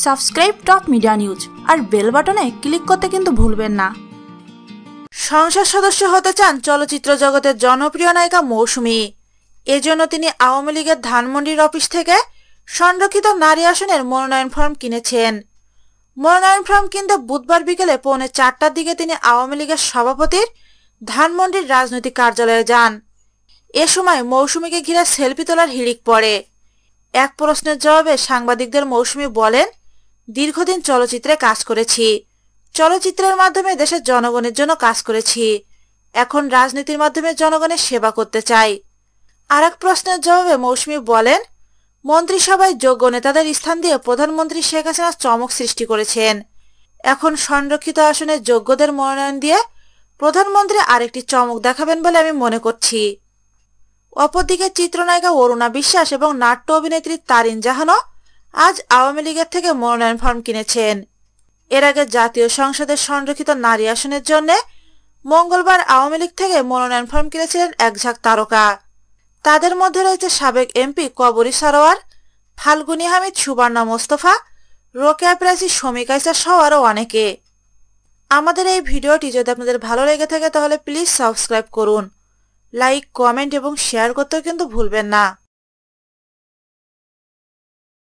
Subscribe top media news আর bell বাটনে click করতে কিন্তু ভুলবেন না। সংসদ সদস্য হতে চান চলচ্চিত্র জগতের জনপ্রিয় নায়িকা মৌসুমী। এজন্য তিনি আওয়ামী লীগের ধানমন্ডির অফিস থেকে সংরক্ষিত নারী আসনের মনোনয়ন ফর্ম কিনেছেন। মনোনয়ন ফর্ম কিনতে বুধবার বিকেলে পৌনে চারটার দিকে তিনি আওয়ামী লীগের সভাপতির ধানমন্ডির রাজনৈতিক কার্যালয়ে যান। এ সময় মৌসুমীকে ঘিরে সেলফি তোলার হিড়িক পড়ে। এক প্রশ্নের জবাবে সাংবাদিকদের মৌসুমী বলেন দীর্ঘদিন চলচ্চিত্রে কাজ করেছি। চলচ্চিত্রের মাধ্যমে দেশের জনগণের জন্য কাজ করেছি। এখন রাজনীতির মাধ্যমে জনগণের সেবা করতে চাই। আর এক প্রশ্নের জবাবে মৌসুমী বলেন, মন্ত্রিসভায় যোগ্য নেতাদের স্থান দিয়ে প্রধানমন্ত্রী শেখ হাসিনা চমক সৃষ্টি করেছেন। এখন সংরক্ষিত আসনের যোগ্যদের মনোনয়ন দিয়ে প্রধানমন্ত্রী আরেকটি চমক দেখাবেন বলে আমি মনে করছি। অপরদিকে চিত্রনায়িকা অরুণা বিশ্বাস এবং নাট্য অভিনেত্রী তারিন জাহানও আজ আওয়ামী লীগের থেকে মনোনয়ন ফর্ম কিনেছেন। এর আগে জাতীয় সংসদের সংরক্ষিত নারী আসনের জন্য মঙ্গলবার আওয়ামী লীগ থেকে মনোনয়ন ফর্ম কিনেছিলেন এক ঝাঁক তারকা। তাদের মধ্যে রয়েছে সাবেক এমপি কবরী সারোয়ার, ফাল্গুনী হামিদ, সুবর্ণা মোস্তফা, রোকেয়া প্রাচী শমিকাইসা সহ আরও অনেকে। আমাদের এই ভিডিওটি যদি আপনাদের ভালো লেগে থাকে তাহলে প্লিজ সাবস্ক্রাইব করুন। লাইক, কমেন্ট এবং শেয়ার করতেও কিন্তু ভুলবেন না।